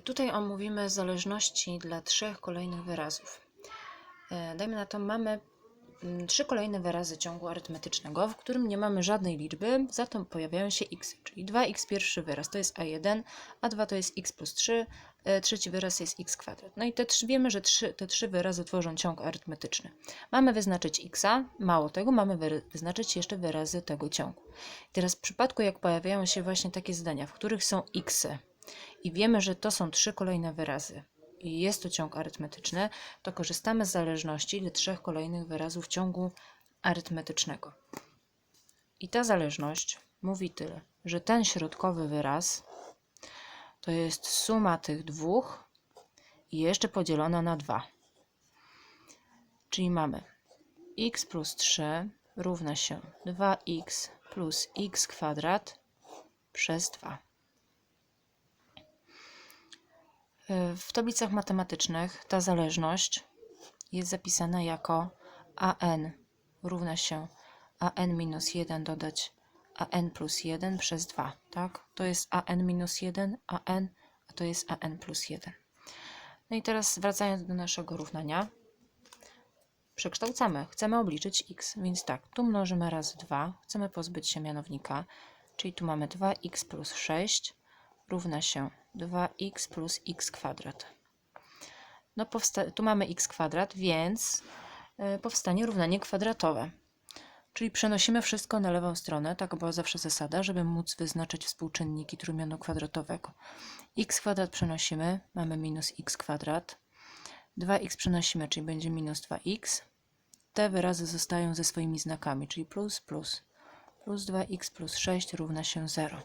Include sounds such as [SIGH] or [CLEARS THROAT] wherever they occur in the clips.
Tutaj omówimy zależności dla trzech kolejnych wyrazów. E, Dajmy na to, mamy mm, trzy kolejne wyrazy ciągu arytmetycznego, w którym nie mamy żadnej liczby, za to pojawiają się x, czyli 2x pierwszy wyraz to jest a1, a2 to jest x plus 3, e, trzeci wyraz jest x kwadrat. No i te trzy, wiemy, że trzy, te trzy wyrazy tworzą ciąg arytmetyczny. Mamy wyznaczyć x, mało tego, mamy wyznaczyć jeszcze wyrazy tego ciągu. Teraz w przypadku, jak pojawiają się właśnie takie zdania, w których są xy, i wiemy, że to są trzy kolejne wyrazy i jest to ciąg arytmetyczny, to korzystamy z zależności dla trzech kolejnych wyrazów ciągu arytmetycznego. I ta zależność mówi tyle, że ten środkowy wyraz to jest suma tych dwóch i jeszcze podzielona na 2. Czyli mamy x plus 3 równa się 2x plus x kwadrat przez 2. W tablicach matematycznych ta zależność jest zapisana jako an równa się an minus 1 dodać an plus 1 przez 2, tak? To jest an minus 1, an, a to jest an plus 1. No i teraz wracając do naszego równania, przekształcamy. Chcemy obliczyć x, więc tak, tu mnożymy razy 2, chcemy pozbyć się mianownika, czyli tu mamy 2x plus 6 równa się 2x plus x kwadrat. No tu mamy x kwadrat, więc y, powstanie równanie kwadratowe. Czyli przenosimy wszystko na lewą stronę, tak była zawsze zasada, żeby móc wyznaczyć współczynniki trójmianu kwadratowego. x kwadrat przenosimy, mamy minus x kwadrat. 2x przenosimy, czyli będzie minus 2x. Te wyrazy zostają ze swoimi znakami, czyli plus, plus. Plus 2x plus 6 równa się 0.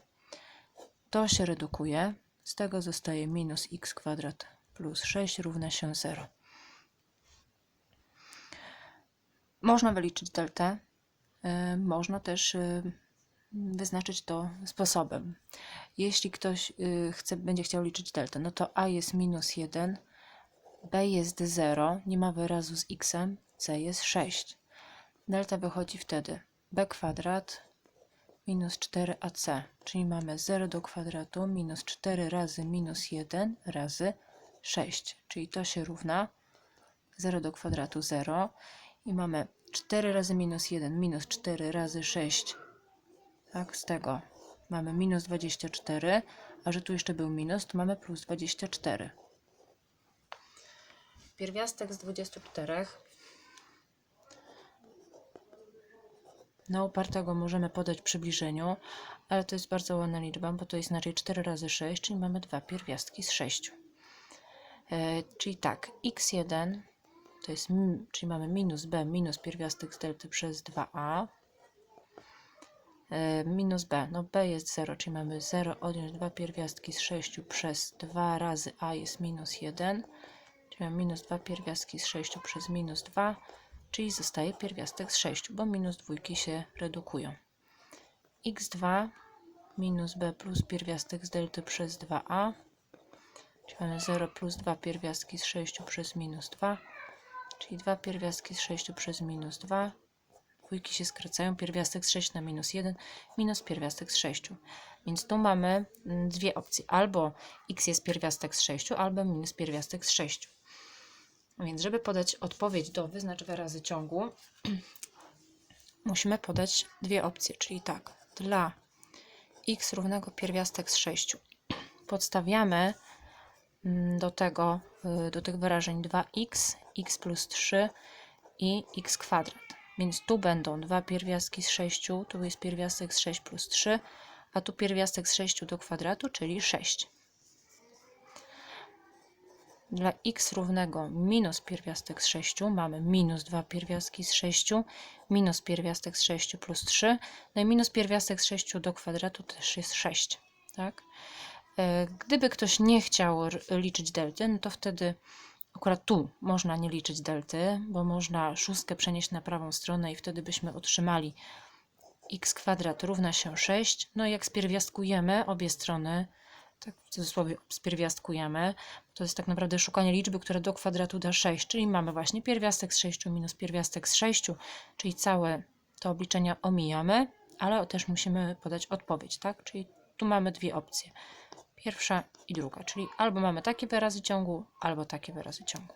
To się redukuje. Z tego zostaje minus x kwadrat plus 6 równa się 0. Można wyliczyć deltę. y, Można też y, wyznaczyć to sposobem. Jeśli ktoś y, chce, będzie chciał liczyć deltę, no to a jest minus 1, b jest 0, nie ma wyrazu z x, c jest 6. Delta wychodzi wtedy b kwadrat minus 4ac, czyli mamy 0 do kwadratu minus 4 razy minus 1 razy 6, czyli to się równa 0 do kwadratu 0 i mamy 4 razy minus 1 minus 4 razy 6, tak, z tego mamy minus 24, a że tu jeszcze był minus, to mamy plus 24. Pierwiastek z 24 Na upartego możemy podać przybliżeniu, ale to jest bardzo ładna liczba, bo to jest inaczej 4 razy 6, czyli mamy dwa pierwiastki z 6. E, czyli tak, x1 to jest, czyli mamy minus b minus pierwiastek z delty przez 2a. E, minus b, no b jest 0, czyli mamy 0 odjąć 2 pierwiastki z 6 przez 2 razy a jest minus 1, czyli mamy minus 2 pierwiastki z 6 przez minus 2, czyli zostaje pierwiastek z 6, bo minus dwójki się redukują. x2 minus b plus pierwiastek z delty przez 2a, czyli mamy 0 plus 2 pierwiastki z 6 przez minus 2, czyli 2 pierwiastki z 6 przez minus 2, dwójki się skracają, pierwiastek z 6 na minus 1, minus pierwiastek z 6. Więc tu mamy mm, dwie opcje, albo x jest pierwiastek z 6, albo minus pierwiastek z 6. Więc żeby podać odpowiedź do wyznacz wyrazy ciągu, [CLEARS THROAT] musimy podać dwie opcje, czyli tak, dla x równego pierwiastek z 6 [CLEARS THROAT] podstawiamy mm, do tego, y, do tych wyrażeń 2x, x plus 3 i x kwadrat. Więc tu będą dwa pierwiastki z 6, tu jest pierwiastek z 6 plus 3, a tu pierwiastek z 6 do kwadratu, czyli 6 dla x równego minus pierwiastek z 6 mamy minus 2 pierwiastki z 6, minus pierwiastek z 6 plus 3, no i minus pierwiastek z 6 do kwadratu też jest 6, tak? E, Gdyby ktoś nie chciał liczyć delty, no to wtedy akurat tu można nie liczyć delty, bo można szóstkę przenieść na prawą stronę i wtedy byśmy otrzymali x kwadrat równa się 6. No i jak spierwiastkujemy obie strony, tak w cudzysłowie spierwiastkujemy, to jest tak naprawdę szukanie liczby, która do kwadratu da 6, czyli mamy właśnie pierwiastek z 6 minus pierwiastek z 6, czyli całe te obliczenia omijamy, ale też musimy podać odpowiedź, tak? Czyli tu mamy dwie opcje. pierwsza i druga, czyli albo mamy takie wyrazy ciągu, albo takie wyrazy ciągu.